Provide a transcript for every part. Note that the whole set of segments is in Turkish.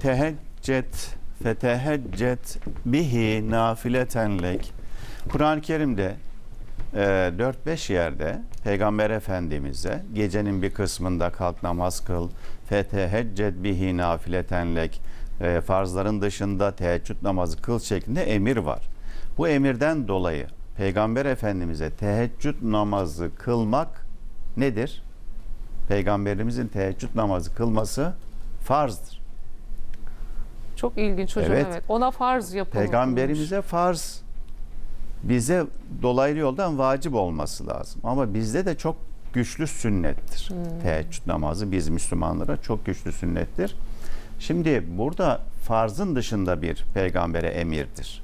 Teheccet feteheccet bihi nafileten lek. Kur'an-ı Kerim'de e, 4-5 yerde Peygamber Efendimiz'e gecenin bir kısmında kalk namaz kıl, feteheccet bihi nafileten lek, e, farzların dışında teheccüd namazı kıl şeklinde emir var. Bu emirden dolayı Peygamber Efendimiz'e teheccüd namazı kılmak nedir? Peygamberimizin teheccüd namazı kılması farzdır. Çok ilginç hocam evet. Evet. Ona farz yapılmış. Peygamberimize farz, bize dolaylı yoldan vacip olması lazım. Ama bizde de çok güçlü sünnettir. Hmm. Teheccüd namazı biz Müslümanlara çok güçlü sünnettir. Şimdi burada farzın dışında bir peygambere emirdir.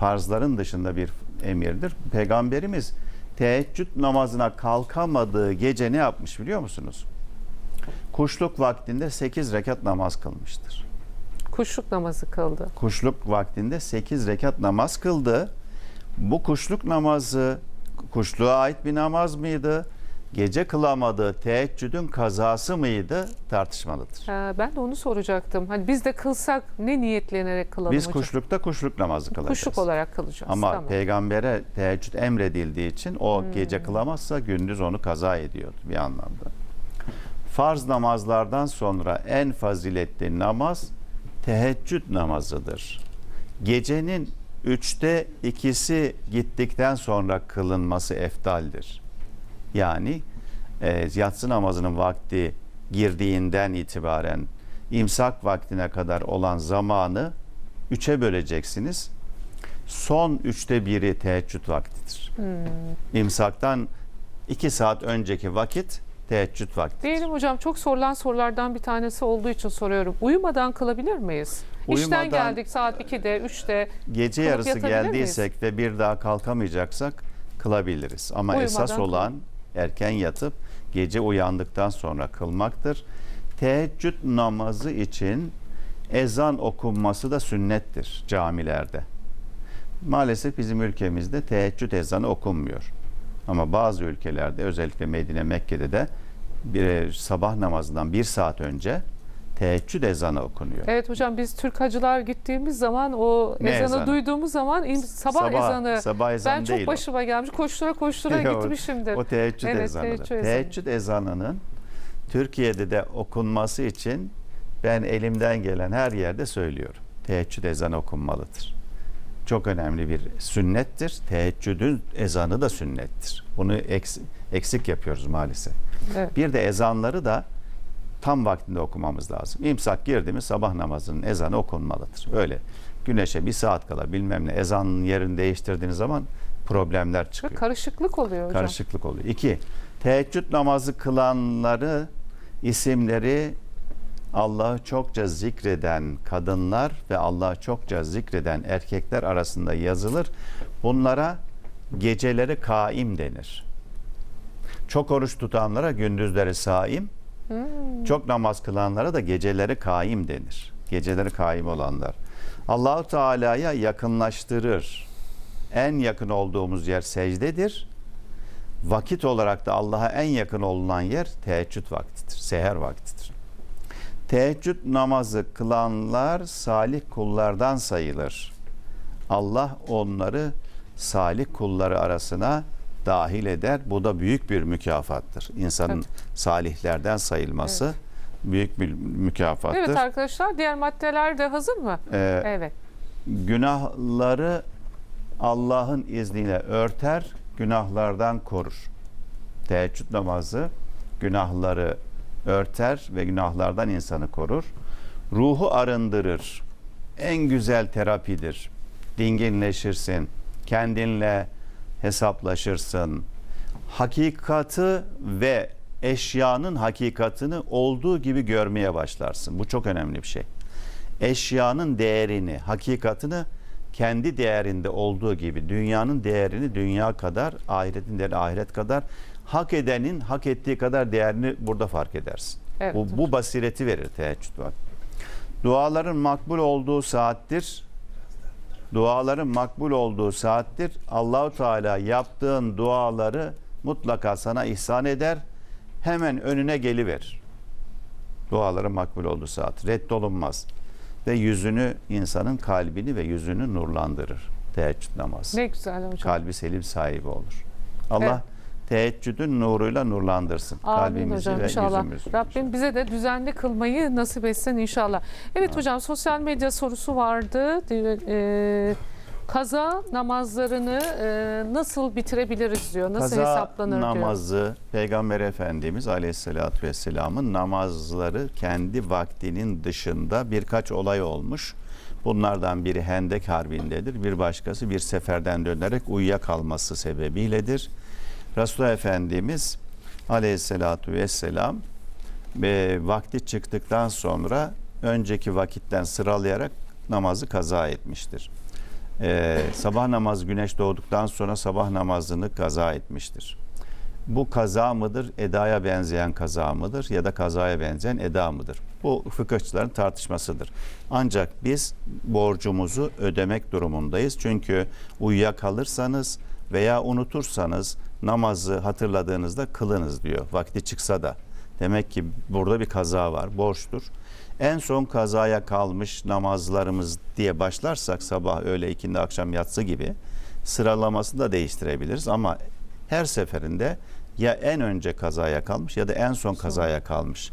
Farzların dışında bir emirdir. Peygamberimiz teheccüd namazına kalkamadığı gece ne yapmış biliyor musunuz? Kuşluk vaktinde 8 rekat namaz kılmıştır. Kuşluk namazı kıldı. kuşluk vaktinde 8 rekat namaz kıldı. Bu kuşluk namazı kuşluğa ait bir namaz mıydı? Gece kılamadığı teheccüdün kazası mıydı? Tartışmalıdır. Ha, ben de onu soracaktım. Hani biz de kılsak ne niyetlenerek kılalım Biz hocam? kuşlukta kuşluk namazı kılacağız. Kuşluk olarak kılacağız. Ama tamam. peygambere teheccüd emredildiği için o Hmm. gece kılamazsa gündüz onu kaza ediyordu bir anlamda. Farz namazlardan sonra en faziletli namaz teheccüd namazıdır. Gecenin üçte ikisi gittikten sonra kılınması eftaldir. Yani e, yatsı namazının vakti girdiğinden itibaren imsak vaktine kadar olan zamanı üçe böleceksiniz. Son üçte biri teheccüd vaktidir. Hmm. İmsaktan iki saat önceki vakit teheccüd vakti. Diyelim hocam çok sorulan sorulardan bir tanesi olduğu için soruyorum. Uyumadan kılabilir miyiz? İşten Uyumadan- geldik saat 2'de, 3'te. Gece yarısı geldiysek ve bir daha kalkamayacaksak kılabiliriz. Ama Uyumadan esas olan erken yatıp gece uyandıktan sonra kılmaktır. Teheccüd namazı için ezan okunması da sünnettir camilerde. Maalesef bizim ülkemizde teheccüd ezanı okunmuyor. Ama bazı ülkelerde özellikle Medine, Mekke'de de bir sabah namazından bir saat önce teheccüd ezanı okunuyor. Evet hocam biz Türk hacılar gittiğimiz zaman o Ne ezanı, ezanı? duyduğumuz zaman im- sabah, ezanı. Sabah ezanı ben çok değil o. başıma gelmiş. Koştura koştura Yok, gitmişimdir. O teheccüd Evet, ezanıdır. teheccüd ezanı. Teheccüd ezanının Türkiye'de de okunması için ben elimden gelen her yerde söylüyorum. Teheccüd ezanı okunmalıdır. Çok önemli bir sünnettir. Teheccüdün ezanı da sünnettir. Bunu eks- eksik yapıyoruz maalesef. Evet. Bir de ezanları da tam vaktinde okumamız lazım. İmsak girdi mi sabah namazının ezanı okunmalıdır. Öyle güneşe bir saat kala bilmem ne ezanın yerini değiştirdiğiniz zaman problemler Ve çıkıyor. karışıklık oluyor hocam. Karışıklık oluyor. İki, teheccüd namazı kılanları isimleri Allah'ı çokça zikreden kadınlar ve Allah'ı çokça zikreden erkekler arasında yazılır. Bunlara geceleri kaim denir. Çok oruç tutanlara gündüzleri saim, Hmm. çok namaz kılanlara da geceleri kaim denir. Geceleri kaim olanlar. Allahu Teala'ya yakınlaştırır. En yakın olduğumuz yer secdedir. Vakit olarak da Allah'a en yakın olunan yer teheccüd vaktidir, seher vaktidir. Teheccüd namazı kılanlar salih kullardan sayılır. Allah onları salih kulları arasına dahil eder. Bu da büyük bir mükafattır. İnsanın salihlerden sayılması büyük bir mükafattır. Evet arkadaşlar diğer maddeler de hazır mı? Ee, Evet. günahları Allah'ın izniyle örter, günahlardan korur. Teheccüd namazı günahları örter ve günahlardan insanı korur. Ruhu arındırır. En güzel terapidir. Dinginleşirsin. Kendinle hesaplaşırsın. Hakikati ve eşyanın hakikatini olduğu gibi görmeye başlarsın. Bu çok önemli bir şey eşyanın değerini, hakikatini kendi değerinde olduğu gibi dünyanın değerini dünya kadar, ahiretin değerini ahiret kadar, hak edenin hak ettiği kadar değerini burada fark edersin. Evet. Bu, bu basireti verir teheccüd var. Duaların makbul olduğu saattir. Duaların makbul olduğu saattir. Allahu Teala yaptığın duaları mutlaka sana ihsan eder. Hemen önüne geliverir. Duaların makbul olduğu saat. Reddolunmaz. ve yüzünü insanın kalbini ve yüzünü nurlandırır teheccüd namazı. Ne güzel hocam. Kalbi selim sahibi olur. Allah Evet. Teheccüdün nuruyla nurlandırsın Amin kalbimizi hocam ve inşallah. yüzümüzü. Rabbim bize de düzenli kılmayı nasip etsin inşallah. Evet hocam sosyal medya sorusu vardı. Ee, kaza namazlarını e, nasıl bitirebiliriz diyor. Nasıl Kaza hesaplanır diyor. namazı Peygamber Efendimiz Aleyhisselatü Vesselam'ın namazları kendi vaktinin dışında birkaç olay olmuş. Bunlardan biri Hendek Harbi'ndedir. Bir başkası bir seferden dönerek uyuyakalması sebebiyledir. Resulullah Efendimiz Aleyhisselatü Vesselam e, vakti çıktıktan sonra önceki vakitten sıralayarak namazı kaza etmiştir. Ee, sabah namazı güneş doğduktan sonra sabah namazını kaza etmiştir. Bu kaza mıdır, edaya benzeyen kaza mıdır ya da kazaya benzeyen eda mıdır? Bu fıkıhçıların tartışmasıdır. Ancak biz borcumuzu ödemek durumundayız. Çünkü uyuyakalırsanız veya unutursanız namazı hatırladığınızda kılınız diyor. Vakti çıksa da. Demek ki burada bir kaza var, borçtur. En son kazaya kalmış namazlarımız diye başlarsak sabah, öğle, ikindi, akşam, yatsı gibi sıralamasını da değiştirebiliriz ama her seferinde ya en önce kazaya kalmış ya da en son kazaya kalmış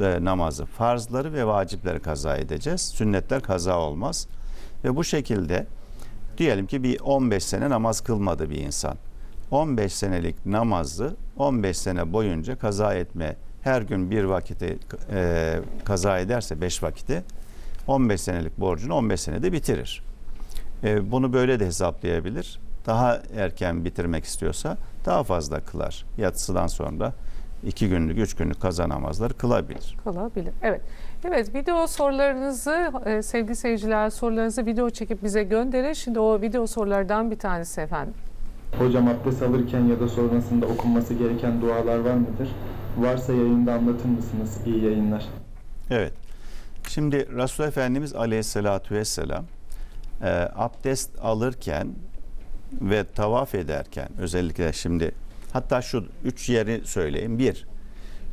e, namazı, farzları ve vacipleri kaza edeceğiz. Sünnetler kaza olmaz. Ve bu şekilde diyelim ki bir 15 sene namaz kılmadı bir insan. 15 senelik namazı 15 sene boyunca kaza etme her gün bir vakiti e, kaza ederse 5 vakiti 15 senelik borcunu 15 senede bitirir. E, bunu böyle de hesaplayabilir. Daha erken bitirmek istiyorsa daha fazla kılar. Yatsıdan sonra iki günlük, üç günlük kaza namazları kılabilir. Kalabilir. Evet. Evet video sorularınızı e, sevgili seyirciler sorularınızı video çekip bize gönderin. Şimdi o video sorulardan bir tanesi efendim. Hocam abdest alırken ya da sonrasında okunması gereken dualar var mıdır? Varsa yayında anlatır mısınız? İyi yayınlar. Evet. Şimdi Resulullah Efendimiz Aleyhisselatü Vesselam e, abdest alırken ve tavaf ederken özellikle şimdi hatta şu üç yeri söyleyeyim. Bir,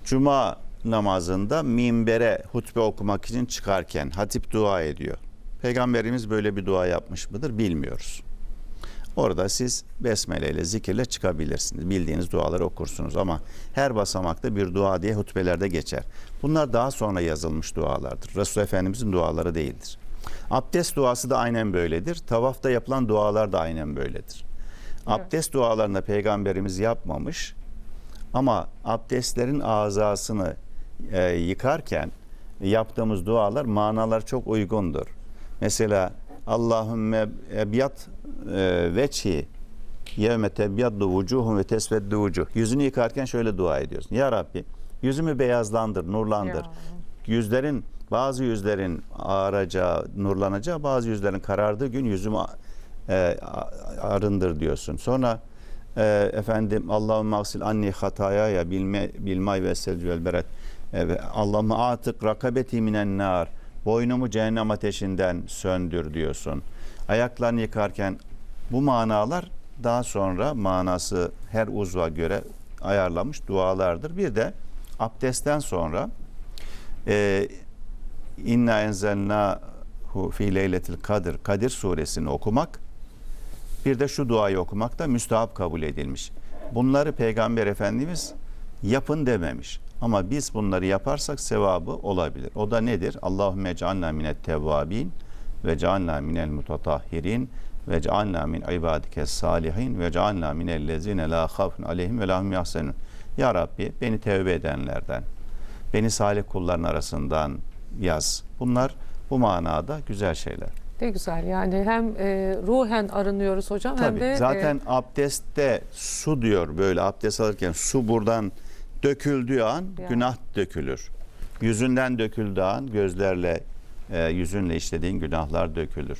Cuma namazında minbere hutbe okumak için çıkarken hatip dua ediyor. Peygamberimiz böyle bir dua yapmış mıdır bilmiyoruz. Orada siz besmele ile zikirle çıkabilirsiniz. Bildiğiniz duaları okursunuz ama her basamakta bir dua diye hutbelerde geçer. Bunlar daha sonra yazılmış dualardır. Resul Efendimizin duaları değildir. Abdest duası da aynen böyledir. Tavafta yapılan dualar da aynen böyledir. Abdest dualarında peygamberimiz yapmamış ama abdestlerin azasını e, yıkarken yaptığımız dualar manalar çok uygundur. Mesela Allahümme ebiyat e, veçhi yevme tebyaddu vucuhum ve tesveddu vucuh. Yüzünü yıkarken şöyle dua ediyorsun. Ya Rabbi yüzümü beyazlandır, nurlandır. Ya. Yüzlerin bazı yüzlerin ağaracağı, nurlanacağı, bazı yüzlerin karardığı gün yüzümü e, arındır diyorsun. Sonra e, efendim Allahümme aksil anni hataya ya bilme, bilmay ve selcü vel beret. E, Allahümme atık rakabeti minen nar. Boynumu cehennem ateşinden söndür diyorsun. Ayaklarını yıkarken bu manalar daha sonra manası her uzva göre ayarlanmış dualardır. Bir de abdestten sonra e, inna enzelnahu fi leyletil kadir Kadir suresini okumak bir de şu duayı okumak da müstahap kabul edilmiş. Bunları Peygamber Efendimiz yapın dememiş. Ama biz bunları yaparsak sevabı olabilir. O da nedir? Allahümme cealna minet tevvabin ve cealna minel mutatahhirin ve cealna min ibadike salihin ve cealna minellezine la khafun aleyhim ve lahum yahsenun. Ya Rabbi beni tevbe edenlerden, beni salih kulların arasından yaz. Bunlar bu manada güzel şeyler. Ne güzel yani hem e, ruhen arınıyoruz hocam hem Tabii. de e, Zaten abdestte su diyor böyle abdest alırken su buradan döküldüğü an Ya. günah dökülür. Yüzünden döküldüğü an gözlerle e, yüzünle işlediğin günahlar dökülür.